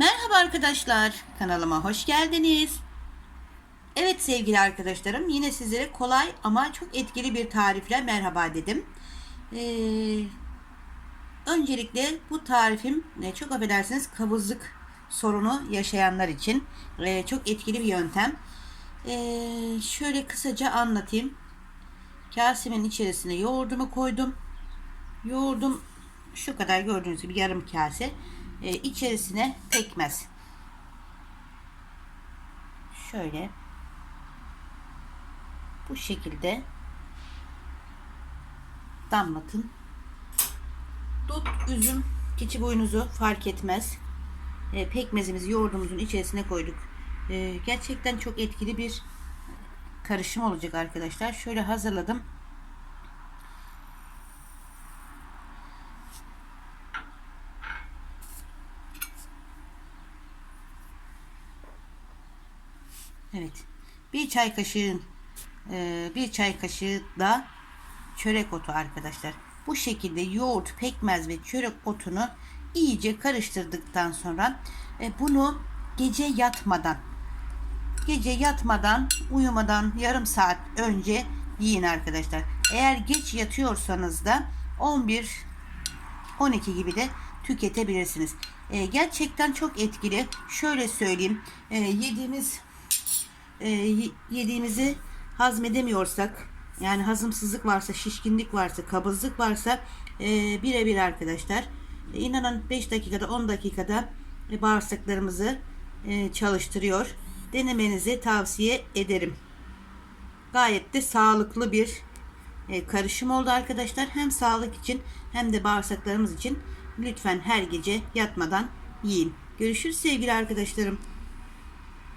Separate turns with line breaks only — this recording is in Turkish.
Merhaba arkadaşlar, kanalıma hoş geldiniz. Evet sevgili arkadaşlarım, yine sizlere kolay ama çok etkili bir tarifle merhaba dedim. Ee, öncelikle bu tarifim e, çok affedersiniz kabızlık sorunu yaşayanlar için e, çok etkili bir yöntem. Ee, şöyle kısaca anlatayım. Kasemin içerisine yoğurdumu koydum. Yoğurdum şu kadar gördüğünüz gibi yarım kase. Ee, içerisine pekmez. Şöyle bu şekilde damlatın. Dut, üzüm, keçi boynuzu fark etmez. Ee, pekmezimizi yoğurdumuzun içerisine koyduk. Ee, gerçekten çok etkili bir karışım olacak arkadaşlar. Şöyle hazırladım. Evet. Bir çay kaşığı e, bir çay kaşığı da çörek otu arkadaşlar. Bu şekilde yoğurt, pekmez ve çörek otunu iyice karıştırdıktan sonra e, bunu gece yatmadan gece yatmadan uyumadan yarım saat önce yiyin arkadaşlar. Eğer geç yatıyorsanız da 11 12 gibi de tüketebilirsiniz. E, gerçekten çok etkili. Şöyle söyleyeyim. E, yediğimiz e, yediğimizi hazmedemiyorsak yani hazımsızlık varsa, şişkinlik varsa, kabızlık varsa e, birebir arkadaşlar. E, inanın 5 dakikada 10 dakikada e, bağırsaklarımızı e, çalıştırıyor. Denemenizi tavsiye ederim. Gayet de sağlıklı bir e, karışım oldu arkadaşlar. Hem sağlık için hem de bağırsaklarımız için lütfen her gece yatmadan yiyin. Görüşürüz sevgili arkadaşlarım.